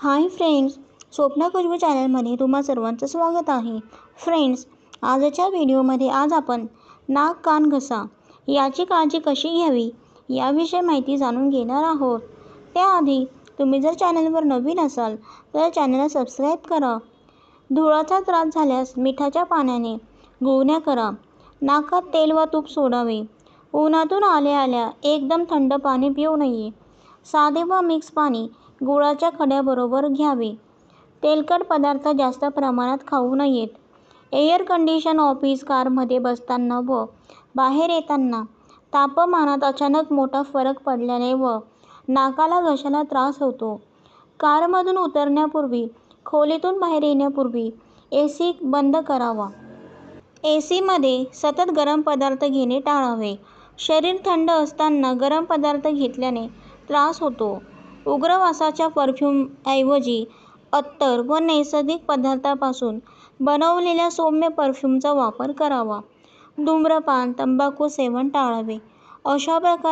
Hi friends Swapna Khushboo चॅनलमध्ये तुम्हा सर्वांचं स्वागत आहे. फ्रेंड्स आजच्या व्हिडिओमध्ये आज आपण नाक कान घसा याची काळजी कशी घ्यावी याविषयी माहिती जाणून घेणार आहोत. त्याआधी तुम्ही जर चॅनलवर नवीन असाल तर चॅनलला सबस्क्राईब करा. धुळाचा त्रास झाल्यास मिठाच्या पाण्याने गुळण्या करा. नाकात तेल व तूप सोडावे. उन्हातून आल्या आल्या एकदम थंड पाणी पिऊ नये. साधे व मिक्स पाणी गुळाच्या खड्याबरोबर घ्यावे. तेलकट पदार्थ जास्त प्रमाणात खाऊ नयेत. एअर कंडिशन ऑफिस कारमध्ये बसताना व बाहेर येताना तापमानात अचानक मोठा फरक पडल्याने व नाकाला घशाला त्रास होतो. कारमधून उतरण्यापूर्वी खोलीतून बाहेर येण्यापूर्वी ए सी बंद करावा. ए सीमध्ये सतत गरम पदार्थ घेणे टाळावे. शरीर थंड असताना गरम पदार्थ घेतल्याने त्रास होतो. उग्रवासाच्या परफ्यूमऐवजी अत्तर व नैसर्गिक पदार्थापासून बनवलेल्या सौम्य परफ्यूमचा वापर करावा. धूम्रपान तंबाखू सेवन टाळावे. अशा प्रकारे